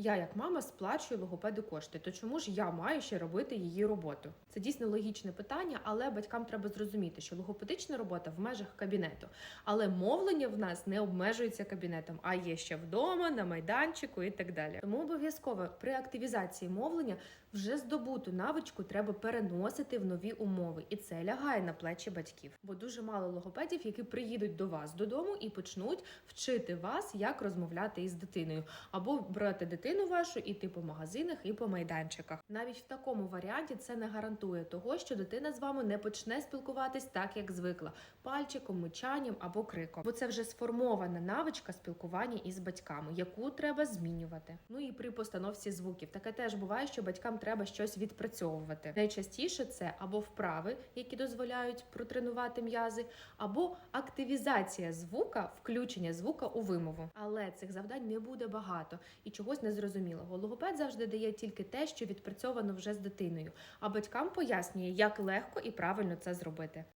я, як мама, сплачую логопеду кошти. То чому ж я маю ще робити її роботу? Це дійсно логічне питання, але батькам треба зрозуміти, що логопедична робота в межах кабінету, але мовлення в нас не обмежується кабінетом, а є ще вдома, на майданчику і так далі. Тому обов'язково при активізації мовлення вже здобуту навичку треба переносити в нові умови, і це лягає на плечі батьків. Бо дуже мало логопедів, які приїдуть до вас додому і почнуть вчити вас, як розмовляти із дитиною, або брати дитину вашу іти по магазинах і по майданчиках. Навіть в такому варіанті це не гарантує того, що дитина з вами не почне спілкуватись так, як звикла, пальчиком, мичанням або криком. Бо це вже сформована навичка спілкування із батьками, яку треба змінювати. Ну і при постановці звуків таке теж буває, що батькам треба щось відпрацьовувати. Найчастіше це або вправи, які дозволяють протренувати м'язи, або активізація звука, включення звука у вимову. Але цих завдань не буде багато і чогось незрозумілого. Логопед завжди дає тільки те, що відпрацьовано вже з дитиною, а батькам пояснює, як легко і правильно це зробити.